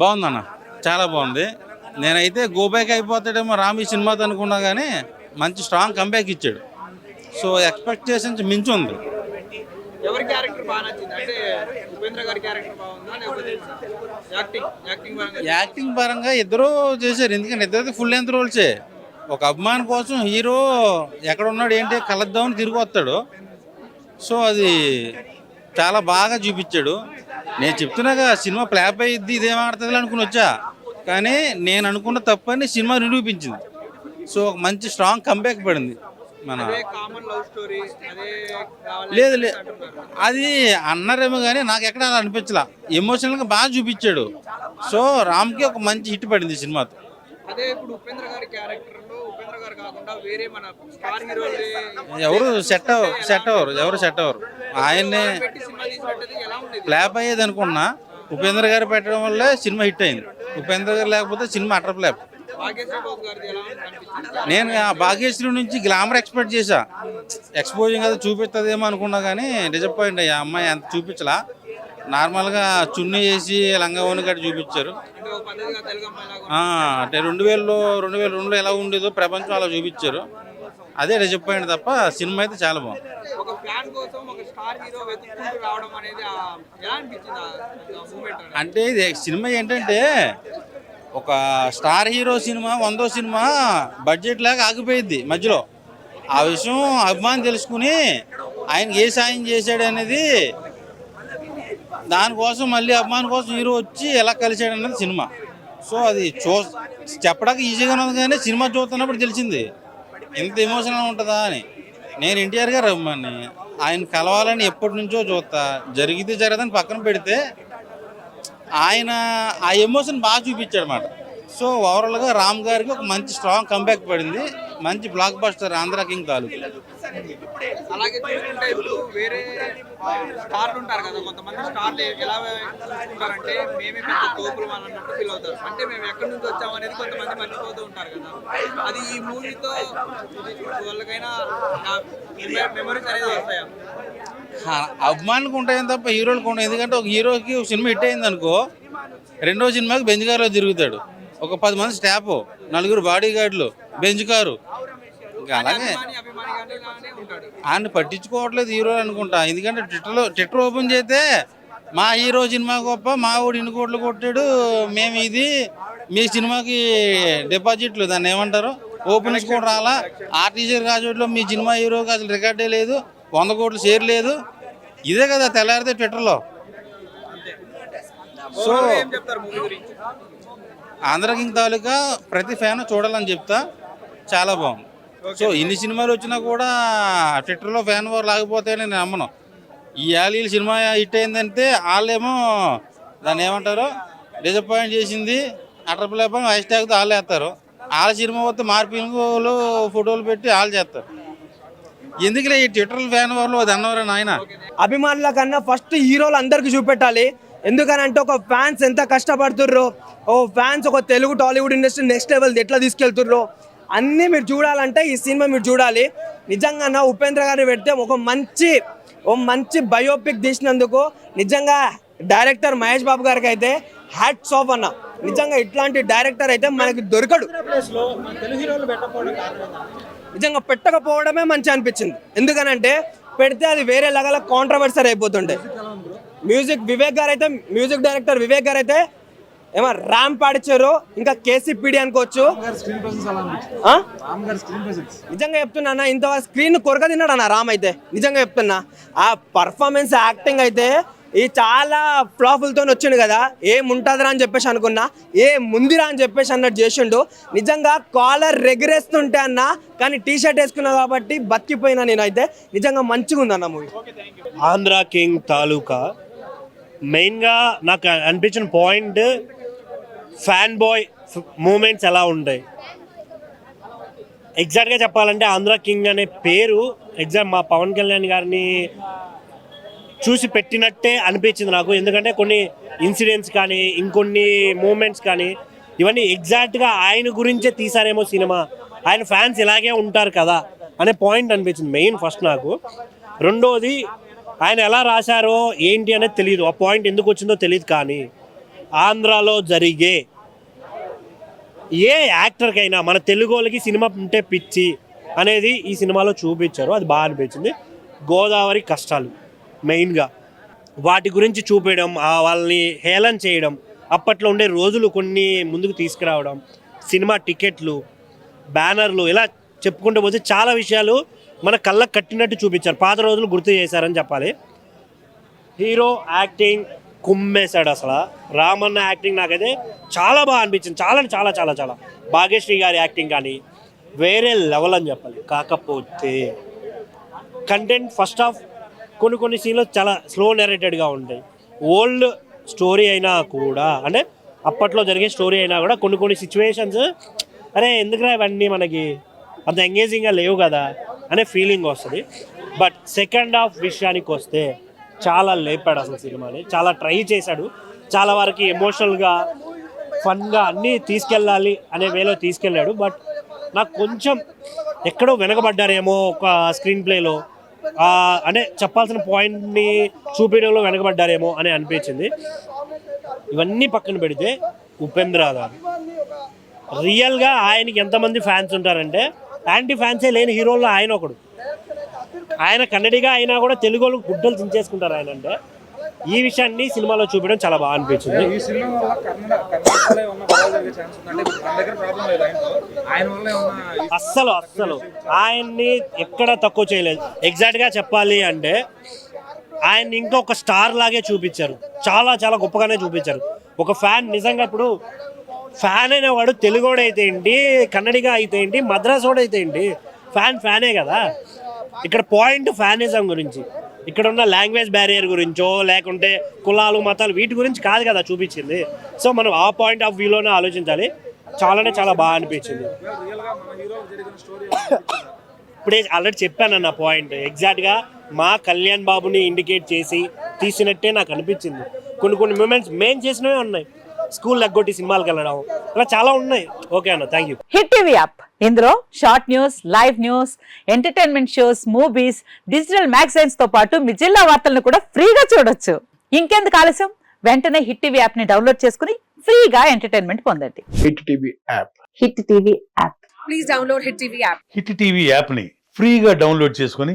బాగుందన్న చాలా బాగుంది. నేనైతే గోబ్యాక్ అయిపోతాడేమో రామ్ ఈ సినిమాతో అనుకున్నా కానీ మంచి స్ట్రాంగ్ కంబ్యాక్ ఇచ్చాడు. సో ఎక్స్పెక్టేషన్స్ మించి ఉంది ఎవరి క్యారెక్టర్ బాగా నచ్చింది? అంటే ఉపేంద్ర గారి క్యారెక్టర్ బాగుందా? లేకపోతే యాక్టింగ్ యాక్టింగ్ పరంగా? యాక్టింగ్ పరంగా ఇద్దరు చేశారు. ఎందుకంటే ఇద్దరు ఫుల్ లెంత్ రోల్సే ఒక అభిమాని కోసం హీరో ఎక్కడ ఉన్నాడు ఏంటి కలద్దామని తిరిగి వస్తాడు. సో అది చాలా బాగా చూపించాడు. నేను చెప్తున్నాగా సినిమా ఫ్లాప్ అయ్యిద్ది ఇదేం ఆడుతుంది అనుకుని వచ్చా. కానీ నేను అనుకున్న తప్పని సినిమా నిరూపించింది. సో ఒక మంచి స్ట్రాంగ్ కంబ్యాక్ పడింది మన లేదు లేదు. అది అన్నారేమో కానీ నాకు ఎక్కడ అలా అనిపించలా. ఎమోషనల్గా బాగా చూపించాడు. సో రామ్కి ఒక మంచి హిట్ పడింది సినిమాతో. అదే ఇప్పుడు ఉపేంద్ర గారి క్యారెక్టర్ కాకుండా వేరే మన స్టార్ హీరోలు ఎవరు సెట్ అవ్వరు సెట్ అవ్వరు ఎవరు సెట్ అవ్వరు. ఆయన్నే ఫ్లాప్ అయ్యేది అనుకున్నా ఉపేంద్ర గారు పెట్టడం వల్లే సినిమా హిట్ అయింది. ఉపేంద్ర గారు లేకపోతే సినిమా అటర్ ఫ్లాప్ నేను ఆ భాగ్యశ్రీ నుంచి గ్లామర్ ఎక్స్పెక్ట్ చేశా. ఎక్స్పోజింగ్ అది చూపిస్తుందేమో అనుకున్నా కానీ డిసప్పాయింట్ అయ్యా. అమ్మాయి అంత చూపించలా. నార్మల్గా చున్నీ వేసి లంగా ఓని గట్టి చూపించారు. అంటే రెండు వేలలో రెండు వేల రెండులో ఎలా ఉండేదో ప్రపంచం అలా చూపించారు. అదే డిసప్పాయింట్ తప్ప సినిమా అయితే చాలా బాగుంది. అంటే ఇది సినిమా ఏంటంటే ఒక స్టార్ హీరో సినిమా వందో సినిమా బడ్జెట్ లాగా ఆగిపోయింది మధ్యలో. ఆ విషయం అభిమాని తెలుసుకుని ఆయనకి ఏ సాయం చేశాడు అనేది దానికోసం మళ్ళీ అభిమాని కోసం హీరో వచ్చి ఎలా కలిశాడు అన్నది సినిమా. సో అది చూ చెప్పడానికి ఈజీగానే ఉంది కానీ సినిమా చూస్తున్నప్పుడు తెలిసింది. ఇంత ఎమోషనల్ ఉంటుందా అని. నేను ఎన్టీఆర్ గారు అభిమాని. ఆయన కలవాలని ఎప్పటి నుంచో చూస్తా. జరిగితే జరగదని పక్కన పెడితే ఆయన ఆ ఎమోషన్ బాగా చూపించాడు అనమాట సో ఓవరాల్గా రామ్ గారికి ఒక మంచి స్ట్రాంగ్ కంబ్యాక్ పడింది. మంచి బ్లాక్ బస్టర్ ఆంధ్ర కింగ్ తాలూకు. అలాగే చూసుకుంటే ఇప్పుడు వేరే ఆ, స్టార్లు ఉంటారు కదా కొంతమంది స్టార్లు ఎలా చూసుకుంటారంటే మేమే పెద్ద తోపులు వాళ్ళు అన్నట్టు ఫీల్ అవుతారు. అంటే మేము ఎక్కడి నుంచి వచ్చాము అనేది కొంతమంది మర్చిపోతూ ఉంటారు కదా. అది ఈ మూవీతో వాళ్ళకైనా మెమరీస్ అనేది వస్తాయా? ఆ, అభిమానులకు ఉంటాయని తప్ప హీరోలకు ఉంటాయి ఎందుకంటే ఒక హీరోకి ఒక సినిమా హిట్ అయింది అనుకో రెండో సినిమాకి బెంజ్ కారులో తిరుగుతాడు. ఒక పది మంది స్టాఫ్. నలుగురు బాడీ గార్డులు బెంజ్ కారు. ఇంకా అలాగే ఆయన పట్టించుకోవట్లేదు హీరో అనుకుంటా. ఎందుకంటే ట్విట్టర్లో ట్విట్టర్ ఓపెన్ చేస్తే మా హీరో సినిమా గొప్ప మా ఊడు ఇన్ని కోట్లు కొట్టాడు మేము ఇది మీ సినిమాకి డిపాజిట్లు దాన్ని ఏమంటారు? ఓపెనింగ్స్ కూడా రాలా. ఆర్టీసీ రాజోట్లో మీ సినిమా హీరోకి అసలు రికార్డే లేదు వంద కోట్లు షేర్ లేదు. ఇదే కదా తెల్లారితే ట్విట్టర్లో సో ఏం చెప్తారు మూవీ గురించి ఆంధ్ర కింగ్ తాలూకా ప్రతి ఫ్యాన్ చూడాలని చెప్తా చాలా బాగుంది. సో ఇన్ని సినిమాలు వచ్చినా కూడా ట్విట్టర్లో ఫ్యాన్ వారు లాగిపోతాయని నేను నమ్మను. ఈ ఆలీల సినిమా హిట్ అయిందంటే వాళ్ళేమో దాన్ని ఏమంటారు? డిసప్పాయింట్ చేసింది అటర్ ప్లేపం హ్యాష్ ట్యాగ్తో వాళ్ళు వేస్తారు. వాళ్ళ సినిమా వస్తే మార్పింగ్లు ఫోటోలు పెట్టి వాళ్ళు చేస్తారు. ఎందుకులే ఈ ట్విట్టర్ ఫ్యాన్ వాళ్ళు అది అన్నవరా నాయన? అభిమానుల కన్నా ఫస్ట్ హీరోలు అందరికి చూపెట్టాలి. ఎందుకనంటే ఒక ఫ్యాన్స్ ఎంత కష్టపడుతుర్రో ఓ ఫ్యాన్స్ ఒక Telugu Tollywood industry next level ఎట్లా తీసుకెళ్తుర్రో అన్నీ మీరు చూడాలంటే ఈ సినిమా మీరు చూడాలి. నిజంగా నా ఉపేంద్ర గారిని పెడితే ఒక మంచి ఓ మంచి బయోపిక్ తీసినందుకు నిజంగా డైరెక్టర్ మహేష్ బాబు గారికి అయితే హ్యాట్స్ ఆఫ్ అన్న. నిజంగా ఇట్లాంటి డైరెక్టర్ అయితే మనకి దొరకడు. నిజంగా పెట్టకపోవడమే మంచి అనిపించింది. ఎందుకనంటే పెడితే అది వేరే లెవెల్ కాంట్రవర్సర్ అయిపోతుండే. మ్యూజిక్ వివేక్ గారు అయితే మ్యూజిక్ డైరెక్టర్ వివేక్ గారు అయితే ఏమో ర్యామ్ పాడిచ్చారు. ఇంకా కేసీపీడి అనుకోవచ్చు. ఆ? నిజంగా చెప్తున్నా అన్న, ఇంత స్క్రీన్ కొరక తిన్నాడు అన్న రామ్ అయితే. నిజంగా చెప్తున్నా. ఆ పర్ఫార్మెన్స్ యాక్టింగ్ అయితే ఈ చాలా ఫ్లాఫులతో వచ్చిండు కదా. ఏముంటుందిరా అని చెప్పేసి అనుకున్నా. ఏ ముందిరా అని చెప్పేసి అన్నట్టు చేసిండు. నిజంగా కాలర్ రెగిరేస్తుంటే అన్న కానీ టీ షర్ట్ వేసుకున్నా కాబట్టి బతికిపోయినా నేనైతే. నిజంగా మంచిగా ఉంది అన్న మూవీ ఆంధ్ర కింగ్ తాలూకా మెయిన్గా నాకు అనిపించిన పాయింట్ ఫ్యాన్ బాయ్ మూమెంట్స్ ఎలా ఉంటాయి? ఎగ్జాక్ట్గా చెప్పాలంటే ఆంధ్ర కింగ్ అనే పేరు ఎగ్జాక్ట్ మా పవన్ కళ్యాణ్ గారిని చూసి పెట్టినట్టే అనిపించింది నాకు. ఎందుకంటే కొన్ని ఇన్సిడెంట్స్ కానీ ఇంకొన్ని మూమెంట్స్ కానీ ఇవన్నీ ఎగ్జాక్ట్గా ఆయన గురించే తీసారేమో సినిమా. ఆయన ఫ్యాన్స్ ఇలాగే ఉంటారు కదా అనే పాయింట్ అనిపించింది మెయిన్ ఫస్ట్ నాకు. రెండోది ఆయన ఎలా రాశారో ఏంటి అనేది తెలియదు ఆ పాయింట్ ఎందుకు వచ్చిందో తెలియదు కానీ ఆంధ్రాలో జరిగే ఏ యాక్టర్కైనా మన తెలుగు వాళ్ళకి సినిమా ఉంటే పిచ్చి అనేది ఈ సినిమాలో చూపించారు. అది బాగా అనిపించింది. గోదావరి కష్టాలు మెయిన్గా. వాటి గురించి చూపించడం ఆ వాళ్ళని హేళన చేయడం అప్పట్లో ఉండే రోజులు కొన్ని ముందుకు తీసుకురావడం సినిమా టికెట్లు బ్యానర్లు ఇలా చెప్పుకుంటూ పోతే చాలా విషయాలు మన కళ్ళకు కట్టినట్టు చూపించారు. పాత రోజులు గుర్తు చేశారని చెప్పాలి. హీరో యాక్టింగ్ కుమ్మేశాడు అసలు. రామన్న యాక్టింగ్ నాకైతే చాలా బాగా అనిపించింది. చాలా అంటే చాలా చాలా చాలా. భాగ్యశ్రీ గారి యాక్టింగ్ కానీ వేరే లెవెల్ అని చెప్పాలి. కాకపోతే కంటెంట్ ఫస్ట్ ఆఫ్ కొన్ని కొన్ని సీన్లు చాలా స్లో నెరేటెడ్గా ఉంటాయి. ఓల్డ్ స్టోరీ అయినా కూడా అంటే అప్పట్లో జరిగే స్టోరీ అయినా కూడా కొన్ని కొన్ని సిచ్యువేషన్స్ అరే ఎందుకురా ఇవన్నీ మనకి? అంత ఎంగేజింగ్గా లేవు కదా. అనే ఫీలింగ్ వస్తుంది. బట్ సెకండ్ హాఫ్ విషయానికి వస్తే చాలా లేపాడు అసలు సినిమాని చాలా ట్రై చేశాడు. చాలా వరకు ఎమోషనల్గా ఫన్గా అన్నీ తీసుకెళ్ళాలి అనే వేలో తీసుకెళ్ళాడు. బట్ నాకు కొంచెం ఎక్కడో వెనకబడ్డారేమో ఒక స్క్రీన్ ప్లేలో అంటే చెప్పాల్సిన పాయింట్ని చూపించడంలో వెనకబడ్డారేమో అని అనిపించింది. ఇవన్నీ పక్కన పెడితే ఉపేంద్ర గారు రియల్గా ఆయనకి ఎంతమంది ఫ్యాన్స్ ఉంటారంటే యాంటీ ఫ్యాన్సే లేని హీరోల్లో ఆయన ఒకడు. ఆయన కన్నడిగా అయినా కూడా తెలుగు వాళ్ళు గుడ్డలు దించేసుకుంటారు ఆయన అంటే. ఈ విషయాన్ని సినిమాలో చూపించడం చాలా బాగా అనిపించింది. అస్సలు అస్సలు. ఆయన్ని ఎక్కడ తక్కువ చేయలేదు. ఎగ్జాక్ట్గా చెప్పాలి అంటే ఆయన్ని ఇంకొక స్టార్ లాగే చూపించారు. చాలా చాలా గొప్పగానే చూపించారు. ఒక ఫ్యాన్ నిజంగా ఇప్పుడు ఫ్యాన్ అనేవాడు తెలుగోడు అయితే ఏంటి కన్నడిగా అయితే ఏంటి మద్రాసోడు అయితే ఏంటి ఫ్యాన్ ఫ్యానే కదా. ఇక్కడ పాయింట్ ఫ్యానిజం గురించి ఇక్కడ ఉన్న లాంగ్వేజ్ బ్యారియర్ గురించో లేకుంటే కులాలు మతాలు వీటి గురించి కాదు కదా చూపించింది. సో మనం ఆ పాయింట్ ఆఫ్ వ్యూలోనే ఆలోచించాలి. చాలానే చాలా బాగా అనిపించింది. ఇప్పుడే ఆల్రెడీ చెప్పానన్న పాయింట్ ఎగ్జాక్ట్గా మా కళ్యాణ్ బాబుని ఇండికేట్ చేసి తీసినట్టే నాకు అనిపించింది. కొన్ని కొన్ని మూమెంట్స్ మేం చేసినవే ఉన్నాయి. స్కూల్ ఎగ్గొట్టి సినిమాలకు వెళ్ళడం. అలా చాలా ఉన్నాయి. ఓకే అన్న thank you hit TV app. ఇందులో short news live news entertainment shows movies digital మ్యాగజైన్స్తో పాటు మీ జిల్లా వార్తలను కూడా ఫ్రీగా చూడొచ్చు. ఇంకెందుకు ఆలస్యం? వెంటనే హిట్ టీవీ యాప్ని డౌన్లోడ్ చేసుకుని ఫ్రీగా ఎంటర్టైన్మెంట్ పొందండి. Hit TV app. Hit TV app. Hit TV యాప్ని ఫ్రీగా డౌన్లోడ్ చేసుకొని